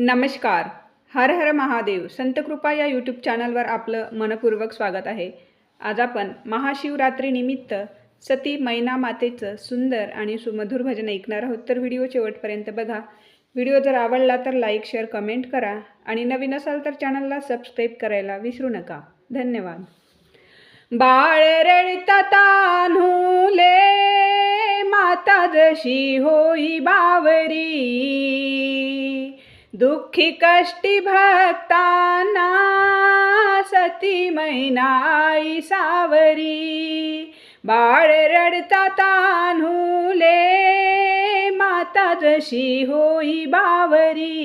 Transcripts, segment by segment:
नमस्कार. हर हर महादेव. संतकृपा या यूट्यूब चॅनलवर आपलं मनपूर्वक स्वागत आहे. आज आपण महाशिवरात्रीनिमित्त सती मैना मातेचं सुंदर आणि सुमधुर भजन ऐकणार आहोत. तर व्हिडिओ शेवटपर्यंत बघा. व्हिडिओ जर आवडला तर लाईक शेअर कमेंट करा आणि नवीन असाल तर चॅनलला सबस्क्राईब करायला विसरू नका. धन्यवाद. बाळ रडता माता जशी होई बावरी. दुःखी कष्टी भक्ताना सती मैनाई सावरी. बाळ रडता तान्हुले माता जशी होई बावरी.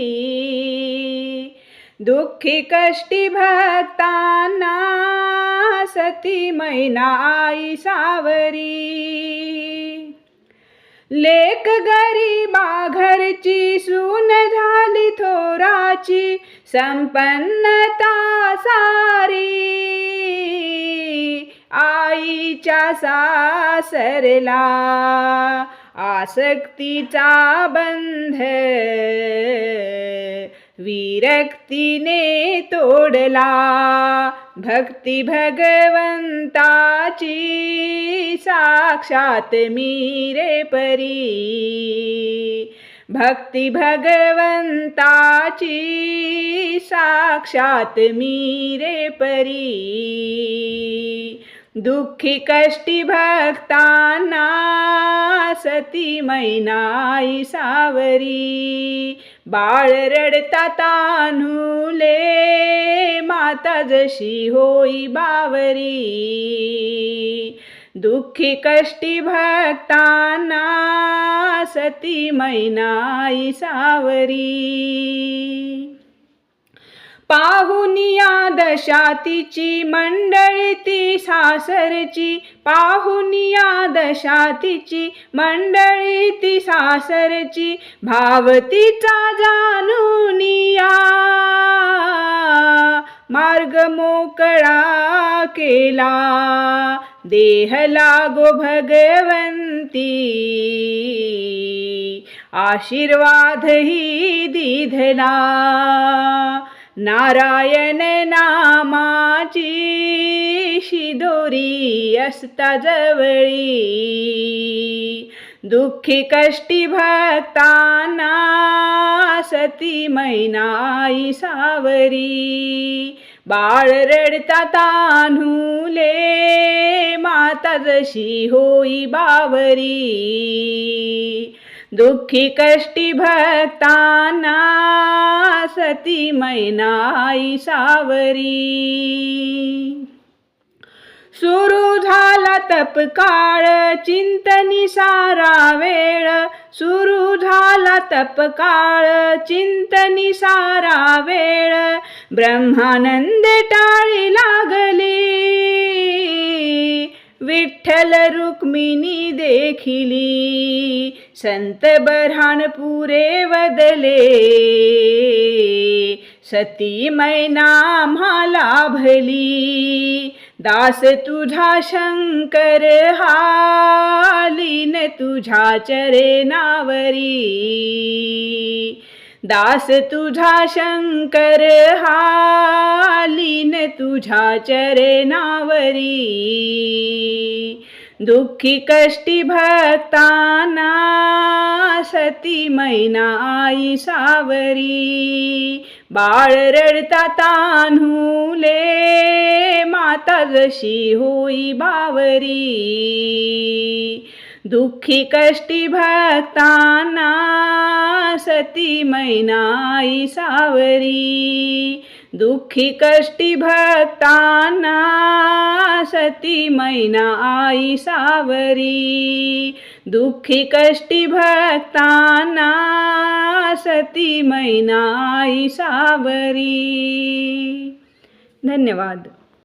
दुःखी कष्टी भक्ताना सती मैनाई सावरी. लेक गरीबा घरची सून झाली थोराची संपन्नता सारी. आईच्या सासरला आसक्तीचा बंध. विरक्तीने तोडला भक्ती भगवंताची. साक्षात मीरे परी. भक्ती भगवंताची साक्षात मीरे परी। दुःखी कष्टी भक्तांना सती मैनाई सावरी। बाळ रडता तानुले माता जशी होई बावरी। दुःखी कष्टी भक्तांना सती मैनाई सावरी. पाहुनिया दशातीची मंडळी ती सासरची पाहुनिया दशातीची मंडळी ती सासरची भावतीचा जाणूनिया मार्ग मोकळा केला देह लागो भगवंती. आशीर्वाद ही दिधला नारायण नामाची शिदोरी असता जवळी. दुःखी कष्टी भक्ताना सती मैनाई सावरी. बाळ रडता तान्हुले तजशी होई बावरी। दुःखी कष्टी भक्ताना सती मैनाई सावरी। सुरू झाला तपकाळ चिंतनी सारा वेळ। सुरू झाला तपकाळ चिंतनी सारा वेळ। ब्रह्मानंद टाळी लागली। विठ्ठल रुक्मिणी देखिली. संत बऱ्हाणपुरे वदले. सती मैना लाभली भली. दास तुझा शंकर हालीन तुझा चरेनावरी दास तुझा शंकर हालीन तुझा चरेनावरी दुःखी कष्टी भक्ताना सती आई सावरी. बाळ रडता तान्हुले माता जशी होई बावरी. दुःखी कष्टी भक्तांना सती मैनाई सावरी। दुःखी कष्टी भक्तांना सती मैना आई सावरी। दुःखी कष्टी भक्तांना सती मैना आई सावरी। धन्यवाद।